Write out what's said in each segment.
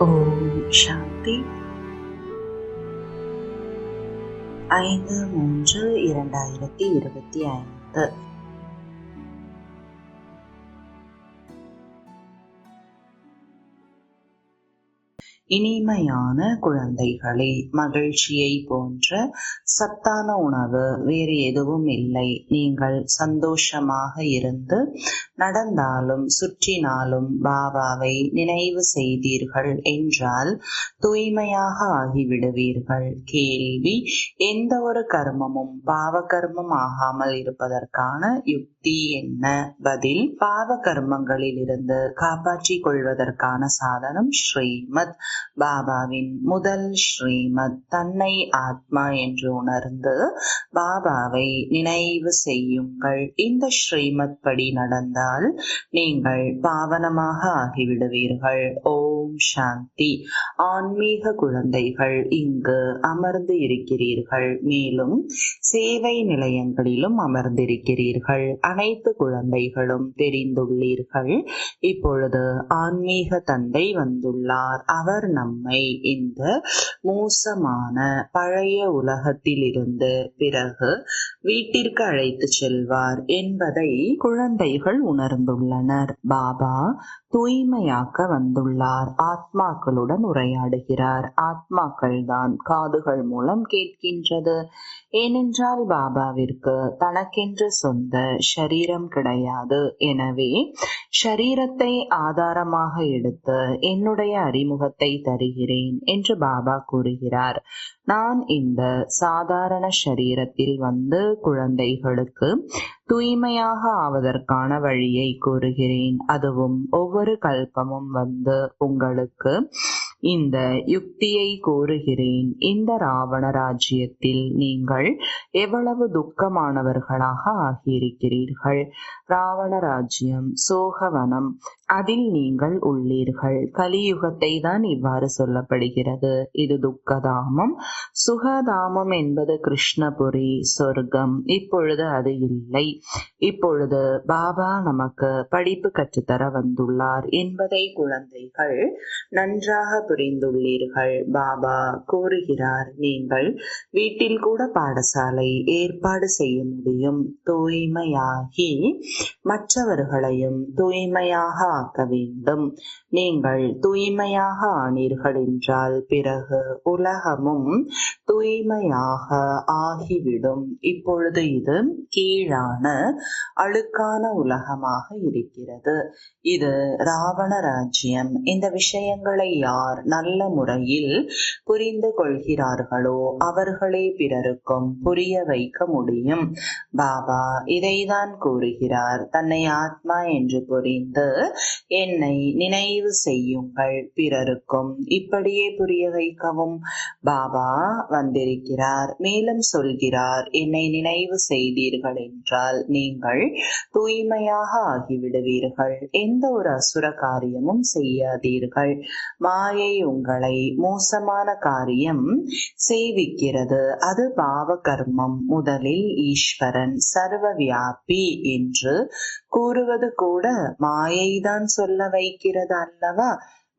ஓம் சாந்தி ஐந்து மூன்று இரண்டாயிரத்தி இருபத்தி ஐந்து. இனிமையான குழந்தைகளே மகிழ்ச்சியை போன்ற சத்தான உணவு வேறு எதுவும் இல்லை. நீங்கள் சந்தோஷமாக இருந்து நடந்தாலும் சுற்றினாலும் பாபாவை நினைவு செய்தீர்கள் என்றால் தூய்மையாக ஆகிவிடுவீர்கள். கேள்வி எந்த ஒரு கர்மமும் பாவ கர்மம் ஆகாமல் இருப்பதற்கான யுக்தி என்ன? பதில் பாவ கர்மங்களில் இருந்து காப்பாற்றிக் கொள்வதற்கான சாதனம் ஸ்ரீமத் பாபாவின் முதல் ஸ்ரீமத் தன்னை ஆத்மா என்று உணர்ந்து பாபாவை நினைவு செய்யுங்கள். இந்த ஸ்ரீமத் படி நடந்தால் நீங்கள் பாவனமாக ஆகிவிடுவீர்கள். ஓம் சாந்தி. ஆன்மீக குழந்தைகள் இங்கு அமர்ந்து இருக்கிறீர்கள். மேலும் சேவை நிலையங்களிலும் அமர்ந்திருக்கிறீர்கள். அனைத்து குழந்தைகளும் தெரிந்துள்ளீர்கள். இப்பொழுது ஆன்மீக தந்தை வந்துள்ளார். அவர் நம்மை இந்த மோசமான பழைய உலகத்திலிருந்து பிறகு வீட்டிற்கு அழைத்து செல்வார் என்பதை குழந்தைகள் உணர்ந்துள்ளனர். பாபா தூய்மையாக்க வந்துள்ளார். ஆத்மாக்களுடன் உரையாடுகிறார். ஆத்மாக்கள் தான் காதுகள் மூலம் கேட்கின்றது. ஏனென்றால் பாபாவிற்கு தனக்கென்று சொந்த ஷரீரம் கிடையாது. எனவே ஷரீரத்தை ஆதாரமாக எடுத்து என்னுடைய அறிமுகத்தை தருகிறேன் என்று பாபா கூறுகிறார். நான் இந்த சாதாரண ஷரீரத்தில் வந்து குழந்தைகளுக்கு தூய்மையாக ஆவதற்கான வழியை கூறுகிறேன். அதுவும் ஒவ்வொரு கல்பமும் வந்து உங்களுக்கு இந்த யுக்தியை கூறுகிறேன் இந்த ராவண ராஜ்யத்தில் நீங்கள் எவ்வளவு துக்கமானவர்களாக ஆகியிருக்கிறீர்கள்? ராவண ராஜ்யம் சோகவனம் அதில் நீங்கள் உள்ளீர்கள். கலியுகத்தை தான் இவ்வாறு சொல்லப்படுகிறது. இது துக்கதாமம். சுகதாமம் என்பது கிருஷ்ணபுரி சொர்க்கம். இப்பொழுது அது இல்லை. இப்பொழுது பாபா நமக்கு படிப்பு கற்றுத்தர வந்துள்ளார். என்பதை குழந்தைகள் நன்றாக புரிந்துள்ளீர்கள். பாபா கூறுகிறார் நீங்கள் வீட்டில் கூட பாடசாலை ஏற்பாடு செய்ய முடியும். தூய்மையாகி மற்றவர்களையும் தூய்மையாக ஆக்க வேண்டும். நீங்கள் தூய்மையாக ஆனீர்கள் என்றால் பிறகு உலகமும் தூய்மையாக ஆகிவிடும். இப்பொழுது இது கீழான அழுக்கான உலகமாக இருக்கிறது. இது ராவண ராஜ்யம். இந்த விஷயங்களை யார் நல்ல முறையில் புரிந்து கொள்கிறார்களோ அவர்களே பிறருக்கும் புரிய வைக்க முடியும். பாபா இதைதான் கூறுகிறார். தன்னை ஆத்மா என்று புரிந்து என்னை நினைவு செய்யுங்கள். பிறருக்கும் இப்படியே புரிய வைக்கவும். பாபா வந்திருக்கிறார். மேலும் சொல்கிறார் என்னை நினைவு செய்தீர்கள் என்றால் நீங்கள் தூய்மையாக ஆகிவிடுவீர்கள். எந்த ஒரு அசுர காரியமும் செய்யாதீர்கள். மாயை உங்களை மோசமான காரியம் செய்விக்கிறது. அது பாவ கர்மம் முதலில் ஈஸ்வரன் சர்வ வியாபி என்று கூறுவது கூட மாயைதான் சொல்ல வைக்கிறது அல்லவா?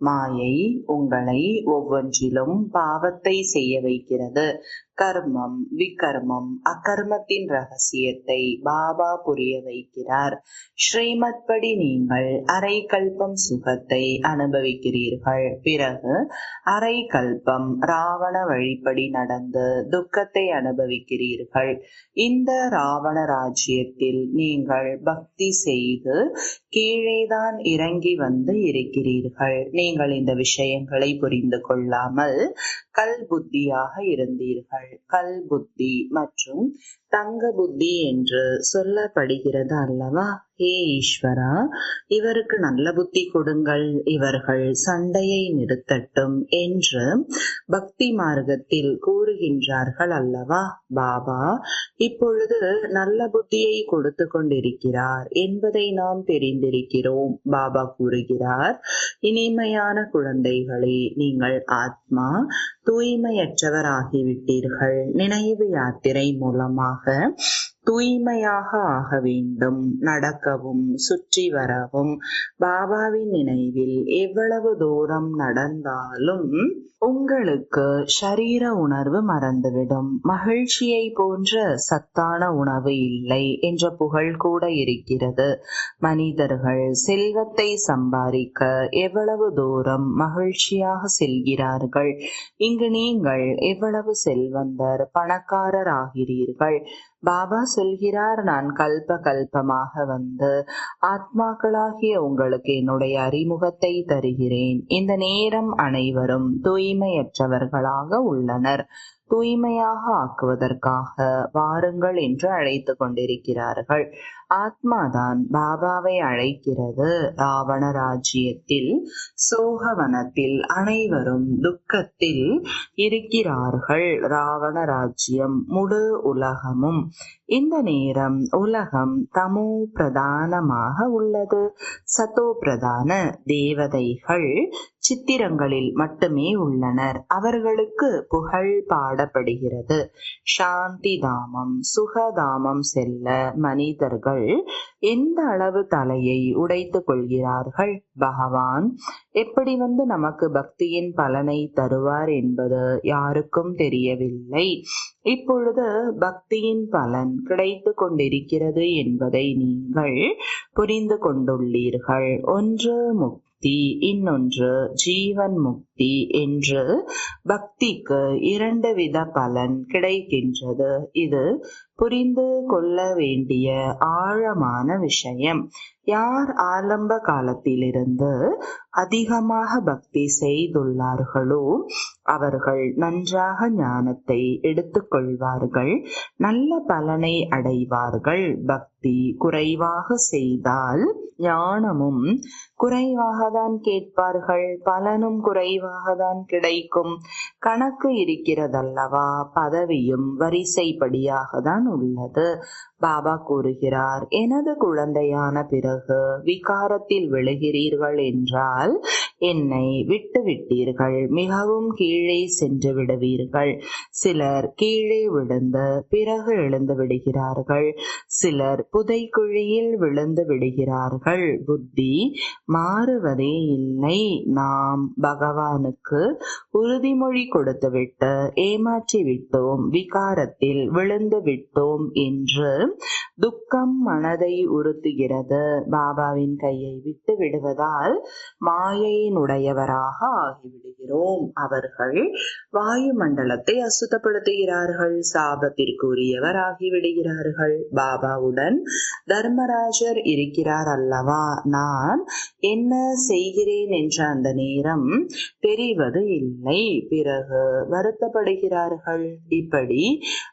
மாயை உங்களை ஒவ்வொன்றிலும் பாவத்தை செய்ய வைக்கிறது. கர்மம் விகர்மம் அகர்மத்தின் ரகசியத்தை பாபா புரிய வைக்கிறார். ஸ்ரீமத் படி நீங்கள் அரை கல்பம் சுகத்தை அனுபவிக்கிறீர்கள். பிறகு அரை கல்பம் ராவண வழிப்படி நடந்து துக்கத்தை அனுபவிக்கிறீர்கள். இந்த ராவண ராஜ்யத்தில் நீங்கள் பக்தி செய்து கீழேதான் இறங்கி வந்து இருக்கிறீர்கள். நீங்கள் இந்த விஷயங்களை புரிந்து கொள்ளாமல் கல் புத்தியாக இருந்தீர்கள். கல் புத்தி மற்றும் தங்க புத்தி என்று சொல்லப்படுகிறது அல்லவா? ஹே ஈஸ்வரா இவருக்கு நல்ல புத்தி கொடுங்கள். இவர்கள் சண்டையை நிறுத்தட்டும் என்று பக்தி மார்க்கத்தில் கூறுகின்றார்கள் அல்லவா? பாபா இப்பொழுது நல்ல புத்தியை கொடுத்து கொண்டிருக்கிறார் என்பதை நாம் தெரிந்திருக்கிறோம் பாபா கூறுகிறார். இனிமையான குழந்தைகளே நீங்கள் ஆத்மா தூய்மையற்றவராகிவிட்டீர்கள். நினைவு யாத்திரை மூலமாக mowy தூய்மையாக ஆக வேண்டும். நடக்கவும் சுற்றி வரவும் பாபாவின் நினைவில் எவ்வளவு தூரம் நடந்தாலும் உங்களுக்கு சரீர உணர்வு மறந்துவிடும். மகிழ்ச்சியை போன்ற சத்தான உணவு இல்லை என்ற புகழ் கூட இருக்கிறது. மனிதர்கள் செல்வத்தை சம்பாதிக்க எவ்வளவு தூரம் மகிழ்ச்சியாக செல்கிறார்கள். இங்கு நீங்கள் எவ்வளவு செல்வந்தர் பணக்காரர் ஆகிறீர்கள் பாபா சொல்கிறார் நான் கல்ப கல்பமாக வந்து ஆத்மாக்களாகிய உங்களுக்கு என்னுடைய அறிமுகத்தை தருகிறேன். இந்த நேரம் அனைவரும் தூய்மையற்றவர்களாக உள்ளனர். தூய்மையாக ஆக்குவதற்காக வாருங்கள் என்று அழைத்து கொண்டிருக்கிறார்கள். ஆத்மாதான் பாபாவை அழைக்கிறது. ராவண ராஜ்யத்தில் சோகவனத்தில் அனைவரும் துக்கத்தில் இருக்கிறார்கள். ராவண ராஜ்யம் முழு உலகமும். இந்த நேரம் உலகம் தமோ பிரதானமாக உள்ளது. சதோ பிரதான தேவதைகள் சித்திரங்களில் மட்டுமே உள்ளனர். அவர்களுக்கு புகழ் பாடப்படுகிறது. சாந்தி தாமம் சுகதாமம் செல்ல மனிதர்கள் எந்த அளவு தலையை உடைத்துக் கொள்கிறார்கள்? பகவான் எப்படி வந்து நமக்கு பக்தியின் பலனை தருவார் என்பது யாருக்கும் தெரியவில்லை. இப்பொழுது பக்தியின் பலன் கிடைத்து கொண்டிருக்கிறது என்பதை நீங்கள் புரிந்து கொண்டுள்ளீர்கள். ஒன்று முக்கிய முக்தி இன்னொன்று ஜீவன் முக்தி என்று பக்திக்கு இரண்டு வித பலன் கிடைக்கின்றது. இது புரிந்து கொள்ள வேண்டிய ஆழமான விஷயம். யார் ஆரம்ப காலத்திலிருந்து அதிகமாக பக்தி செய்துள்ளார்களோ அவர்கள் நன்றாக ஞானத்தை எடுத்துக்கொள்வார்கள் நல்ல பலனை அடைவார்கள். பக்தி குறைவாக செய்தால் ஞானமும் குறைவாக தான் கேட்பார்கள். பலனும் குறைவாக தான் கிடைக்கும். கணக்கு இருக்கிறதல்லவா? பதவியும் வரிசைப்படியாக தான் உள்ளது. பாபா கூறுகிறார் எனது குழந்தையான பிறகு விகாரத்தில் விழுகிறீர்கள் என்றால் என்னை விட்டு விட்டீர்கள் மிகவும் கீழே சென்று விடுவீர்கள். சிலர் கீழே விழுந்து பிறகு எழுந்து விடுகிறார்கள். சிலர் புதைக்குழியில் விழுந்து விடுகிறார்கள். புத்தி மாறுவதே இல்லை. நாம் பகவானுக்கு உறுதிமொழி கொடுத்துவிட்டு ஏமாற்றி விட்டோம். விகாரத்தில் விழுந்து விட்டோம் என்று துக்கம் மனதை உறுத்துகிறது. பாபாவின் கையை விட்டு விடுவதால் மாயையினுடையவராக ஆகிவிடுகிறோம். அவர்கள் வாயுமண்டலத்தை அசுத்தப்படுத்துகிறார்கள். சாபத்திற்குரியவர் ஆகிவிடுகிறார்கள் பாபாவுடன் தர்மராஜர் இருக்கிறார் அல்லவா நான் என்ன செய்கிறேன் என்ற அந்த நேரம் தெரிவது இல்லை. பிறகு வருத்தப்படுகிறார்கள். இப்படி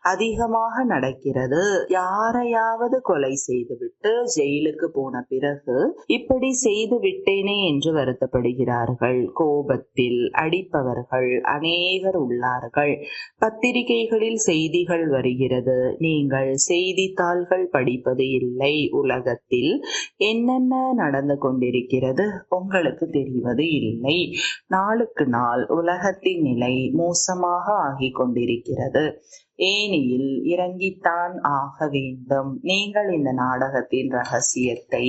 அதிகமாக நடக்கிறது. யாரையாவது கொலை செய்துவிட்டு ஜெயிலுக்கு போன பிறகு இப்படி செய்து விட்டேனே என்று வருத்தப்படுகிறார்கள். கோபத்தில் அடிப்பவர்கள் அநேகர் உள்ளார்கள். பத்திரிகைகளில் செய்திகள் வருகிறது. நீங்கள் செய்தித்தாள்கள் படிப்பது இல்லை உலகத்தில். என்னென்ன நடந்து கொண்டிருக்கிறது? உங்களுக்கு தெரிவது இல்லை. நாளுக்கு நாள் உலகத்தின் நிலை மோசமாக ஆகிக் கொண்டிருக்கிறது. ஏனியில் இறங்கித்தான் ஆக வேண்டும். நீங்கள் இந்த நாடகத்தின் ரகசியத்தை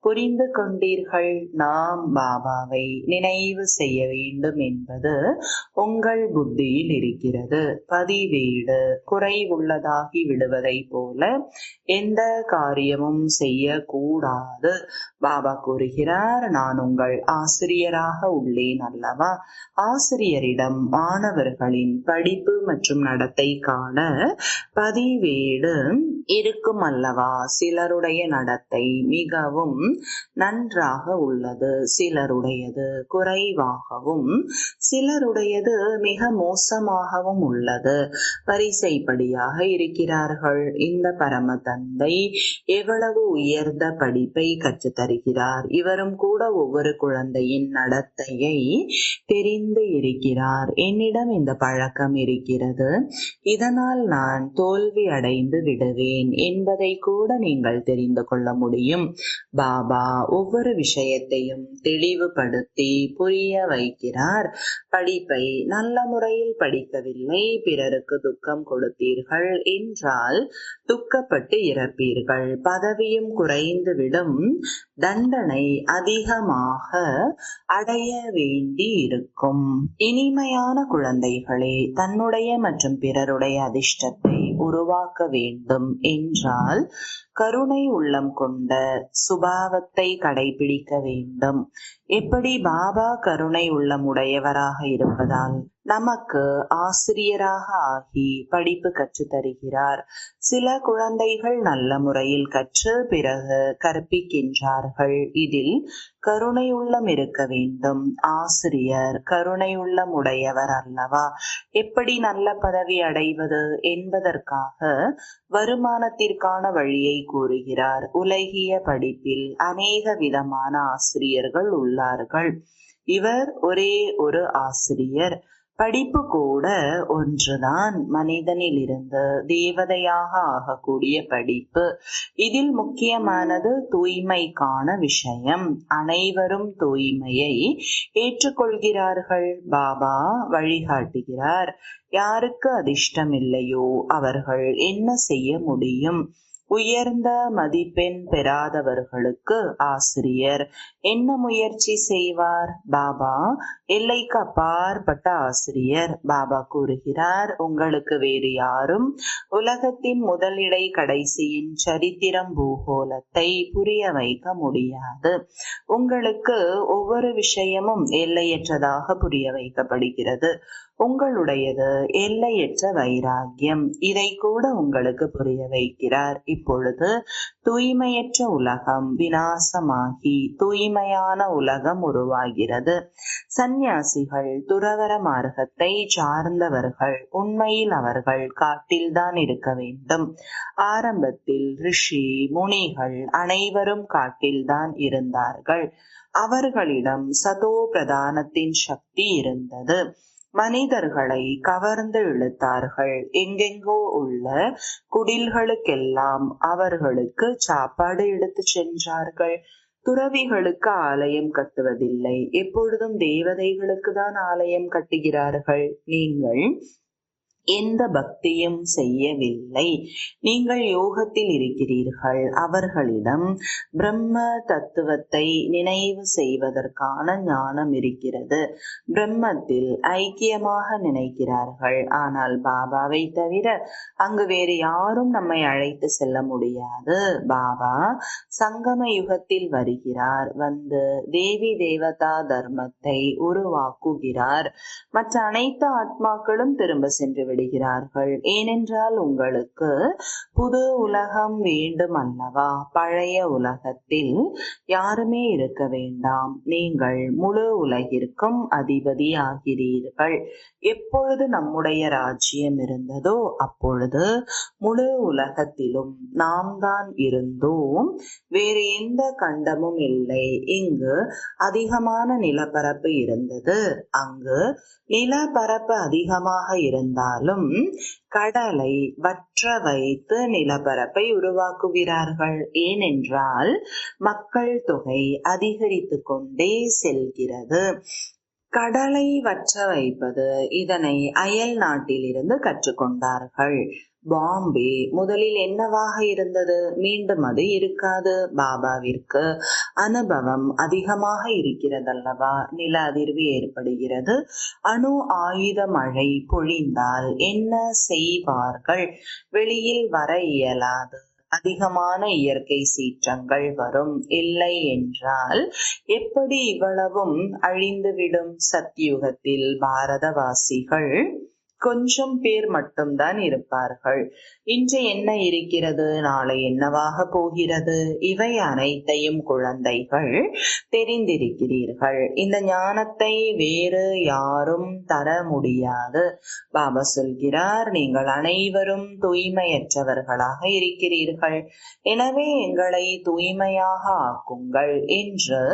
புரிந்து கொண்டீர்கள். நாம் பாபாவை நினைவு செய்ய வேண்டும் என்பது உங்கள் புத்தியில் இருக்கிறது. பதிவேடு குறைவுள்ளதாகி விடுவதை போல எந்த காரியமும் செய்யக்கூடாது. பாபா கூறுகிறார் நான் உங்கள் ஆசிரியராக உள்ளேன் அல்லவா? ஆசிரியரிடம் மாணவர்களின் படிப்பு மற்றும் நடத்தை பதிவேடு இருக்கும் அல்லவா சிலருடைய நடத்தை மிகவும் நன்றாக உள்ளது. சிலருடையது குறைவாகவும் சிலருடையது மிக மோசமாகவும் உள்ளது. வரிசைப்படியாக இருக்கிறார்கள். இந்த பரம தந்தை எவ்வளவு உயர்ந்த படிப்பை கற்றுத் தருகிறார் இவரும் கூட ஒவ்வொரு குழந்தையின் நடத்தையை தெரிந்து இருக்கிறார். என்னிடம் இந்த பழக்கம் இருக்கிறது. இதனால் நான் தோல்வி அடைந்து விடுவேன். என்பதை கூட நீங்கள் தெரிந்து கொள்ள முடியும். பாபா ஒவ்வொரு விஷயத்தையும் தெளிவுபடுத்தி புரிய வைக்கிறார். படிப்பை நல்ல முறையில் படிக்கவில்லை. பிறருக்கு துக்கம் கொடுத்தீர்கள் என்றால் துக்கப்பட்டு இறப்பீர்கள். பதவியும் குறைந்துவிடும். தண்டனை அதிகமாக அடைய வேண்டி இருக்கும் இனிமையான குழந்தைகளே தன்னுடைய மற்றும் பிறருடைய அதிர்ஷ்டத்தை உருவாக்க வேண்டும் என்றால் கருணை உள்ளம் கொண்ட சுபாவத்தை கடைபிடிக்க வேண்டும். எப்படி பாபா கருணை உள்ளம் உடையவராக இருப்பதால்? நமக்கு ஆசிரியராக ஆகி படிப்பு கற்று தருகிறார். சில குழந்தைகள் நல்ல முறையில் கற்று பிறகு கற்பிக்கின்றார்கள். இதில் கருணை உள்ளம் இருக்க வேண்டும். ஆசிரியர் கருணை உள்ளம் உடையவர் அல்லவா? எப்படி நல்ல பதவி அடைவது என்பதற்காக வருமானத்திற்கான வழியை கூறுகிறார். உலகிய படிப்பில் அநேக விதமான ஆசிரியர்கள் உள்ளார்கள். இவர் ஒரே ஒரு ஆசிரியர். படிப்பு கூட ஒன்றுதான். மனிதனில் இருந்து தேவதையாக ஆகக்கூடிய படிப்பு. இதில் முக்கியமானது தூய்மைக்கான விஷயம். அனைவரும் தூய்மையை ஏற்றுக்கொள்கிறார்கள். பாபா வழிகாட்டுகிறார். யாருக்கு அதிர்ஷ்டம் இல்லையோ அவர்கள் என்ன செய்ய முடியும்? உயர்ந்த மதிப்பெண் பெறாதவர்களுக்கு ஆசிரியர். என்ன முயற்சி செய்வார்? பாபா எல்லைக்கு அப்பாற்பட்ட ஆசிரியர். பாபா கூறுகிறார் உங்களுக்கு வேறு யாரும் உலகத்தின் முதலிடை கடைசியின் சரித்திரம் பூகோளத்தை புரிய வைக்க முடியாது. உங்களுக்கு ஒவ்வொரு விஷயமும் எல்லையற்றதாக புரிய வைக்கப்படுகிறது. உங்களுடையது எல்லையற்ற வைராக்கியம். இதை கூட உங்களுக்கு புரிய வைக்கிறார். இப்பொழுது தூய்மையற்ற உலகம் வினாசமாகி தூய்மையான உலகம் உருவாகிறது. சந்நியாசிகள் துறவர மார்க்கத்தை சார்ந்தவர்கள் உண்மையில் அவர்கள் காட்டில்தான் இருக்க வேண்டும். ஆரம்பத்தில் ரிஷி முனிகள் அனைவரும் காட்டில்தான் இருந்தார்கள். அவர்களிடம் சதோ பிரதானத்தின் சக்தி இருந்தது. மனிதர்களை கவர்ந்து இழுத்தார்கள். எங்கெங்கோ உள்ள குடில்களுக்கெல்லாம் அவர்களுக்கு சாப்பாடு எடுத்து சென்றார்கள். துறவிகளுக்கு ஆலயம் கட்டுவதில்லை. எப்பொழுதும் தேவதைகளுக்கு தான் ஆலயம் கட்டுகிறார்கள். நீங்கள் எந்த பக்தியும் செய்யவில்லை. நீங்கள் யோகத்தில் இருக்கிறீர்கள். அவர்களிடம் பிரம்ம தத்துவத்தை நினைவு செய்வதற்கான ஞானம் இருக்கிறது. பிரம்மத்தில் ஐக்கியமாக நினைக்கிறார்கள். ஆனால் பாபாவை தவிர அங்கு வேறு யாரும் நம்மை அழைத்து செல்ல முடியாது. பாபா சங்கம யுகத்தில் வருகிறார். வந்து தேவி தேவதா தர்மத்தை உருவாக்குகிறார். மற்ற அனைத்து ஆத்மாக்களும் திரும்ப சென்று விடுகிறார்கள். ஏனென்றால் உங்களுக்கு புது உலகம் வேண்டும் அல்லவா? பழைய உலகத்தில் யாருமே இருக்க வேண்டாம். நீங்கள் முழு உலகிற்கும் அதிபதி ஆகிறீர்கள் எப்பொழுது நம்முடைய ராஜ்யம் இருந்ததோ அப்பொழுது முழு உலகத்திலும் நாம் தான் இருந்தோம். வேறு எந்த கண்டமும் இல்லை. இங்கு அதிகமான நிலப்பரப்பு இருந்தது. அங்கு நிலப்பரப்பு அதிகமாக இருந்தால் இருந்தாலும் கடலை வற்ற வைத்து நிலப்பரப்பை உருவாக்குகிறார்கள். ஏனென்றால் மக்கள் தொகை அதிகரித்து கொண்டே செல்கிறது. கடலை வற்ற வைப்பது இதனை அயல் நாட்டிலிருந்து கற்றுக்கொண்டார்கள். பாம்பே முதலில் என்னவாக இருந்தது? மீண்டும் அது இருக்காது. பாபாவிற்கு அனுபவம் அதிகமாக இருக்கிறதல்லவா? நில அதிர்வு ஏற்படுகிறது. அணு ஆயுத மழை பொழிந்தால் என்ன செய்வார்கள்? வெளியில் வர இயலாது. அதிகமான இயற்கை சீற்றங்கள் வரும். இல்லை என்றால் எப்படி இவ்வளவும் அழிந்துவிடும் சத்தியுகத்தில் பாரதவாசிகள்? கொஞ்சம் பேர் மட்டும்தான் இருப்பார்கள். இன்று என்ன இருக்கிறது? நாளை என்னவாக போகிறது? இவை அனைத்தையும் குழந்தைகள் தெரிந்திருக்கிறீர்கள். இந்த ஞானத்தை வேறு யாரும் தர முடியாது. பாபா சொல்கிறார் நீங்கள் அனைவரும் தூய்மையற்றவர்களாக இருக்கிறீர்கள். எனவே எங்களை தூய்மையாக ஆக்குங்கள் என்று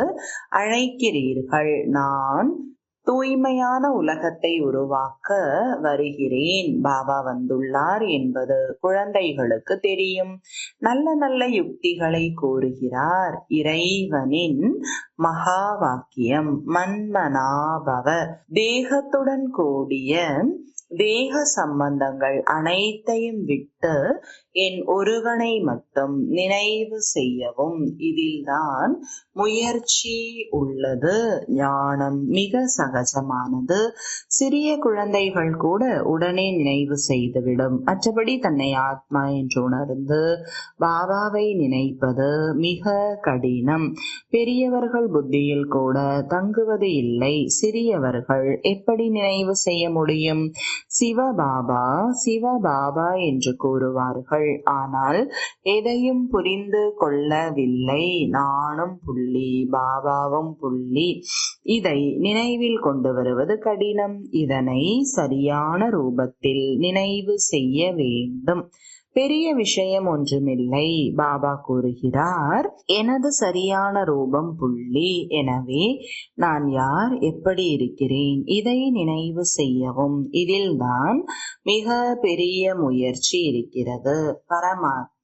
அழைக்கிறீர்கள். நான் தூய்மையான உலகத்தை உருவாக்க வருகிறேன். பாபா வந்துள்ளார் என்பது குழந்தைகளுக்கு தெரியும். நல்ல நல்ல யுக்திகளை கூறுகிறார் இறைவனின் மகா வாக்கியம் மன்மனாபவ. தேகத்துடன் கூடிய தேக சம்பந்தங்கள் அனைத்தையும் விட்டு என் ஒருவனை மட்டும் நினைவு செய்யவும் இதில்தான் முயற்சி உள்ளது. ஞானம் மிக சகஜமானது. சிறிய குழந்தைகள் கூட உடனே நினைவு செய்துவிடும். மற்றபடி தன்னை ஆத்மா என்று உணர்ந்து பாபாவை நினைப்பது மிக கடினம். பெரியவர்கள் புத்தியில் கூட தங்குவது இல்லை. சிறியவர்கள் எப்படி நினைவு செய்ய முடியும்? சிவபாபா சிவபாபா என்று கூறுவார்கள். ஆனால் எதையும் புரிந்து கொள்ளவில்லை. நானும் புள்ளி பாபாவும் புள்ளி. இதை நினைவில் கொண்டு வருவது கடினம். இதனை சரியான ரூபத்தில் நினைவு செய்ய வேண்டும். பெரிய விஷயம் ஒன்றுமில்லை. பாபா கூறுகிறார் எனது சரியான ரூபம் புள்ளி. எனவே நான் யார்? எப்படி இருக்கிறேன்? இதை நினைவு செய்யவும். இதில்தான் மிக பெரிய முயற்சி இருக்கிறது. பரமாத்மா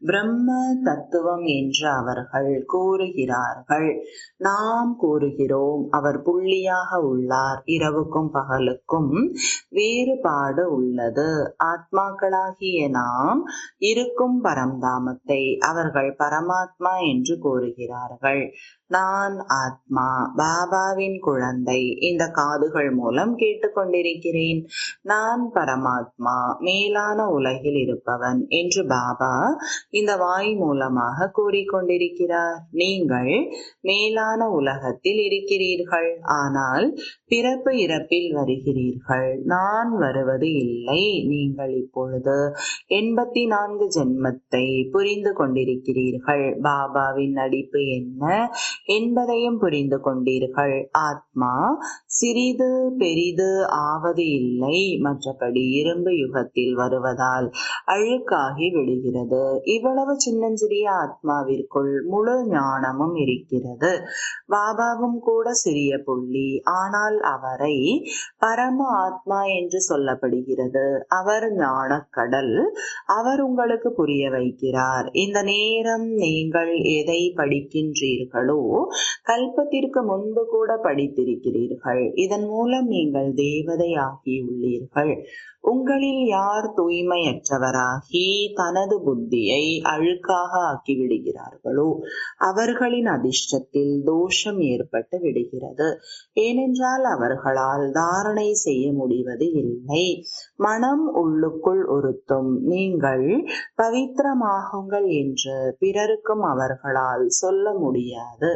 பிரம்ம தத்துவம் என்று அவர்கள் கூறுகிறார்கள். நாம் கூறுகிறோம் அவர் புள்ளியாக உள்ளார் இரவுக்கும் பகலுக்கும் வேறுபாடு உள்ளது. ஆத்மாக்களாகிய நாம் இருக்கும் பரம்தாமத்தை அவர்கள் பரமாத்மா என்று கூறுகிறார்கள். நான் ஆத்மா பாபாவின் குழந்தை. இந்த காதுகள் மூலம் கேட்டுக்கொண்டிருக்கிறேன். நான் பரமாத்மா மேலான உலகில் இருப்பவன் என்று பாபா இந்த வாய் மூலமாக கூறிக்கொண்டிருக்கிறார். நீங்கள் மேலான உலகத்தில் இருக்கிறீர்கள். ஆனால் பிறப்பு இறப்பில் வருகிறீர்கள். நான் வருவது இல்லை. நீங்கள் இப்பொழுது எண்பத்தி நான்கு ஜென்மத்தை புரிந்து கொண்டிருக்கிறீர்கள். பாபாவின் நடிப்பு என்ன? என்பதையும் புரிந்து கொண்டீர்கள். ஆத்மா சிறிது பெரிது ஆவது இல்லை. மற்றபடி இரும்பு யுகத்தில் வருவதால் அழுக்காகி விடுகிறது. இவ்வளவு சின்னஞ்சிறிய ஆத்மாவிற்குள் முழு ஞானமும் இருக்கிறது. பாபாவும் கூட சிறிய புள்ளி. ஆனால் அவரை பரம ஆத்மா என்று சொல்லப்படுகிறது. அவர் ஞானக்கடல். அவர் உங்களுக்கு புரிய வைக்கிறார். இந்த நேரம் நீங்கள் எதை படிக்கின்றீர்களோ கல்பத்திற்கு முன்பு கூட படித்திருக்கிறீர்கள். இதன் மூலம் நீங்கள் தேவதை ஆகியுள்ளீர்கள் உங்களில் யார் தூய்மையற்றவராகி தனது புத்தியை அழுக்காக ஆக்கிவிடுகிறார்களோ அவர்களின் அதிர்ஷ்டத்தில் தோஷம் ஏற்பட்டு விடுகிறது. ஏனென்றால் அவர்களால் தாரணை செய்ய முடிவது இல்லை. மனம் உள்ளுக்குள் உறுத்தும். நீங்கள் பவித்திரமாகுங்கள் என்று பிறருக்கும் அவர்களால் சொல்ல முடியாது.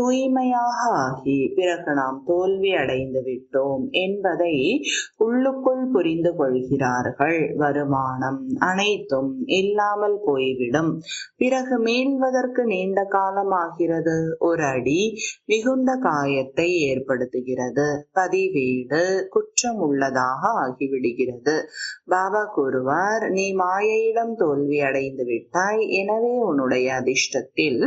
தூய்மையாக ஆகி பிறகு நாம் தோல்வி அடைந்து விட்டோம் என்பதை உள்ளுக்குள் புரிந்து கொள்கிறார்கள். வருமானம் அனைத்தும் இல்லாமல் போய்விடும். பிறகு மீள்வதற்கு நீண்ட காலமாகிறது. ஒரு அடி மிகுந்த காயத்தை ஏற்படுத்துகிறது. பதிவேடு குற்றம் உள்ளதாக ஆகிவிடுகிறது. பாபா கூறுவார் நீ மாயையிடம் தோல்வி அடைந்து விட்டாய். எனவே உன்னுடைய அதிர்ஷ்டத்தில்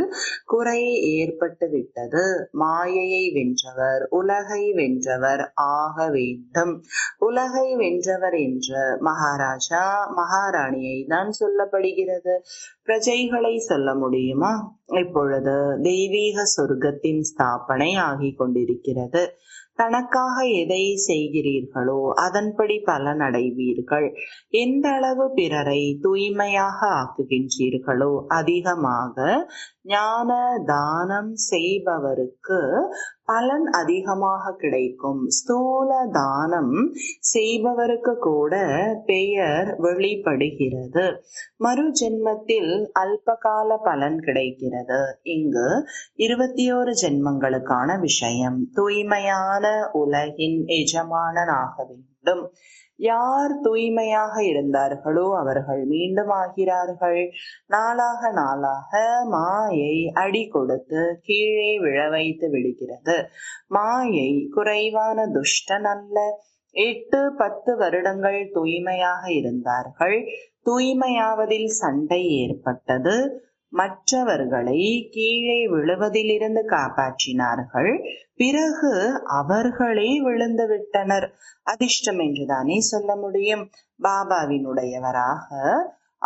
குறை ஏற்பட்டு விட்டது மாயையை வென்றவர் உலகை வென்றவர் ஆக வேண்டும். உலகை வென்றவர் என்று மகாராஜா மகாராணியை தான் சொல்லப்படுகிறது. பிரஜைகளை சொல்ல முடியுமா? இப்பொழுது தெய்வீக சொர்க்கத்தின் ஸ்தாபனை ஆகிக் கொண்டிருக்கிறது. தனக்காக எதை செய்கிறீர்களோ அதன்படி பலன் அடைவீர்கள். எந்த அளவு பிறரை தூய்மையாக ஆக்குகின்றீர்களோ அதிகமாக ஞான தானம் செய்பவருக்கு பலன் அதிகமாக கிடைக்கும். ஸ்தூல தானம் செய்பவருக்கு கூட பெயர் வெளிப்படுகிறது. மறு ஜென்மத்தில் அல்பகால பலன் கிடைக்கிறது. இங்கு இருபத்தி ஓரு ஜென்மங்களுக்கான விஷயம். தூய்மையான உலகின் எஜமானனாக வேண்டும். யார் தூய்மையாக இருந்தார்களோ அவர்கள் மீண்டும் ஆகிறார்கள். நாளாக நாளாக மாயை அடி கொடுத்து கீழே விழ வைத்து விடுகிறது. மாயை குறைவான துஷ்டன் அல்ல. எட்டு பத்து வருடங்கள் தூய்மையாக இருந்தார்கள். தூய்மையாவதில் சண்டை ஏற்பட்டது. மற்றவர்களை கீழே விழுவதிலிருந்து காப்பாற்றினார்கள். பிறகு அவர்களே விழுந்து விட்டனர். அதிர்ஷ்டம் என்றுதானே சொல்ல முடியும். பாபாவினுடையவராக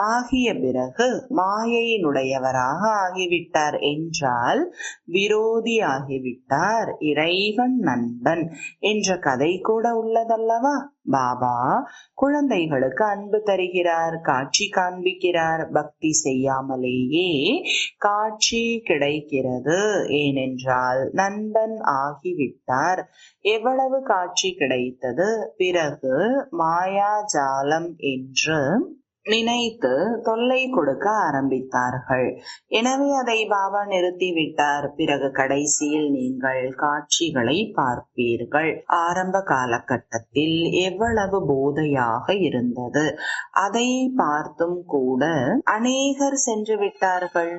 ஆகிய பிறகு மாயையினுடையவராக ஆகிவிட்டார் என்றால் விரோதி ஆகிவிட்டார் இறைவன் நண்பன் என்ற கதை கூட உள்ளதல்லவா? பாபா குழந்தைகளுக்கு அன்பு தருகிறார் காட்சி காண்பிக்கிறார். பக்தி செய்யாமலேயே காட்சி கிடைக்கிறது. ஏனென்றால் நண்பன் ஆகிவிட்டார். எவ்வளவு காட்சி கிடைத்தது? பிறகு மாயாஜாலம் என்று நினைத்து தொல்லை கொடுக்க ஆரம்பித்தார்கள். எனவே அதை பாபா நிறுத்திவிட்டார். பிறகு கடைசியில் நீங்கள் காட்சிகளை பார்ப்பீர்கள். ஆரம்ப காலகட்டத்தில் எவ்வளவு போதையாக இருந்தது. அதை பார்த்தும் கூட அநேகர் சென்று விட்டார்கள்.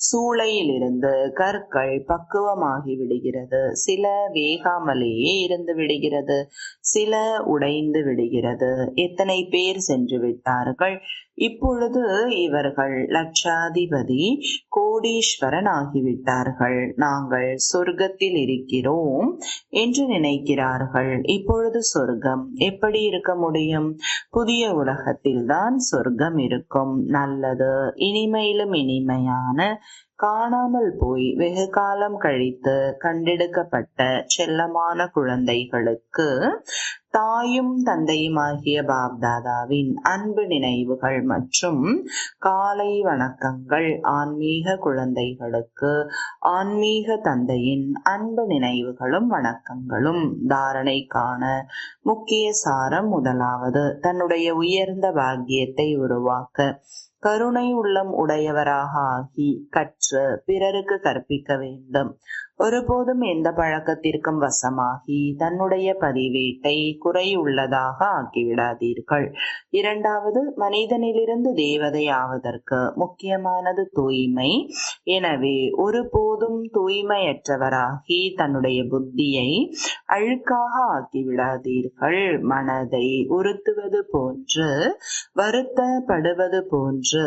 சூளையில் இருந்து கற்கள் பக்குவமாகி விடுகிறது. சில வேகாமலேயே இருந்து விடுகிறது. சில உடைந்து விடுகிறது. எத்தனை பேர் சென்று விட்டார்கள்? இப்பொழுது இவர்கள் லட்சாதிபதி கோடீஸ்வரன் ஆகிவிட்டார்கள் நாங்கள் சொர்க்கத்தில் இருக்கிறோம் என்று நினைக்கிறார்கள். இப்பொழுது சொர்க்கம் எப்படி இருக்க முடியும்? புதிய உலகத்தில் தான் சொர்க்கம் இருக்கும். நல்லது இனிமையிலும் இனிமையான காணாமல் போய் வெகு காலம் கழித்து கண்டெடுக்கப்பட்ட செல்லமான குழந்தைகளுக்கு தாயும் தந்தையுமாகிய பாப்தாதாவின் அன்பு நினைவுகள் மற்றும் காலை வணக்கங்கள் ஆன்மீக குழந்தைகளுக்கு ஆன்மீக தந்தையின் அன்பு நினைவுகளும் வணக்கங்களும். தாரணைக்கான முக்கிய சாரம் முதலாவது தன்னுடைய உயர்ந்த பாக்கியத்தை உருவாக்க கருணை உள்ளம் உடையவராக ஆகி கற்று பிறருக்கு கற்பிக்க வேண்டும். ஒருபோதும் எந்த பழக்கத்திற்கும் வசமாகி தன்னுடைய பதிவேட்டை குறையுள்ளதாக ஆக்கிவிடாதீர்கள். இரண்டாவது மனிதனிலிருந்து தேவதை ஆவதற்கு முக்கியமானது தூய்மை. எனவே ஒருபோதும் தூய்மையற்றவராகி தன்னுடைய புத்தியை அழுக்காக ஆக்கிவிடாதீர்கள். மனதை உறுத்துவது போன்று வருத்தப்படுவது போன்று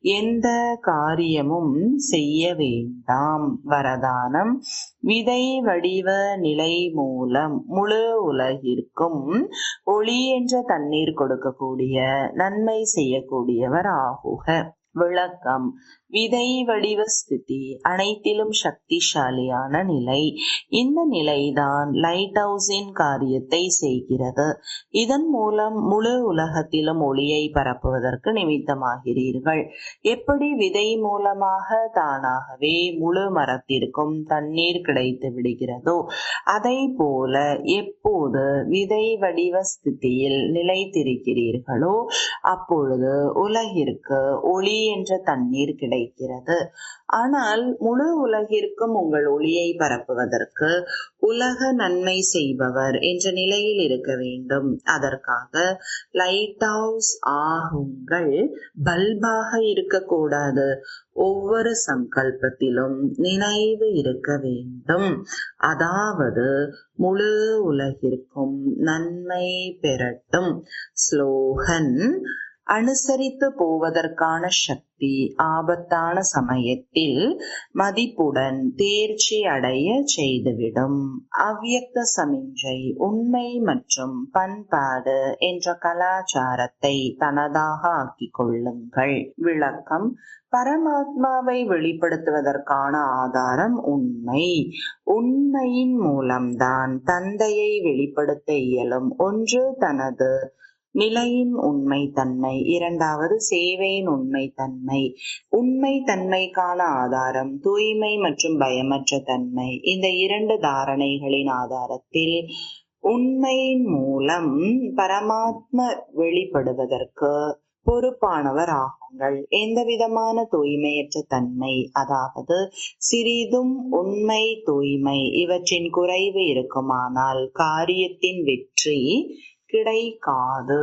எந்த காரியமும் செய்ய வேண்டாம். வரதானம் விதை வடிவ நிலை மூலம் முழு உலகிற்கும் ஒளி என்ற தண்ணீர் கொடுக்கக்கூடிய நன்மை செய்யக்கூடியவர் ஆகுக. விளக்கம். விதை வடிவ ஸ்திதி அனைத்திலும் சக்திசாலியான நிலை. இந்த நிலைதான் லைட் ஹவுஸின் காரியத்தை செய்கிறது. இதன் மூலம் முழு உலகத்திலும் ஒளியை பரப்புவதற்கு நிமித்தமாகிறீர்கள். எப்படி விதை மூலமாக தானாகவே முழு மரத்திற்கும் தண்ணீர் கிடைத்து விடுகிறதோ அதை போல எப்போது விதை வடிவ ஸ்திதியில் நிலைத்திருக்கிறீர்களோ அப்பொழுது உலகிற்கு ஒளி என்ற தண்ணீர் கிடைக்கிறது. ஆனால் முழு உலகிற்கும் உங்கள் ஒளியை பரப்புவதற்கு உலக நன்மை செய்பவர் என்ற நிலையில் இருக்க வேண்டும். அதற்காக லைட் ஹவுஸ் ஆகுங்கள். பல்பாக இருக்கக்கூடாது. ஒவ்வொரு சங்கல்பத்திலும் நினைவு இருக்க வேண்டும். அதாவது முழு உலகிற்கும் நன்மை பெறட்டும். ஸ்லோகன் அனுசரித்து போவதற்கான சக்தி ஆபத்தான சமயத்தில் மதிப்புடன் தேர்ச்சி அடைய செய்துவிடும். அவ்வியக்த சமிஞ்சை உண்மை மற்றும் பண்பாடு என்ற கலாச்சாரத்தை தனதாக ஆக்கிக் கொள்ளுங்கள். விளக்கம் பரமாத்மாவை வெளிப்படுத்துவதற்கான ஆதாரம் உண்மை. உண்மையின் மூலம்தான் தந்தையை வெளிப்படுத்த இயலும். ஒன்று தனது நிலையின் உண்மை தன்மை. இரண்டாவது சேவையின் உண்மை தன்மை. உண்மை தன்மைக்கான ஆதாரம் தூய்மை மற்றும் பயமற்ற தன்மை. இந்த இரண்டு தாரணைகளின் ஆதாரத்தில் உண்மையின் மூலம் பரமாத்ம வெளிப்படுவதற்கு பொறுப்பானவர் ஆகுங்கள். எந்த விதமான தூய்மையற்ற தன்மை? அதாவது சிறிதும் உண்மை தூய்மை. இவற்றின் குறைவு இருக்குமானால் காரியத்தின் வெற்றி கிடைக்காது.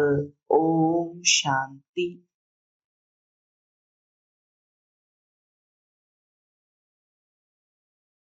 ஓம் சாந்தி.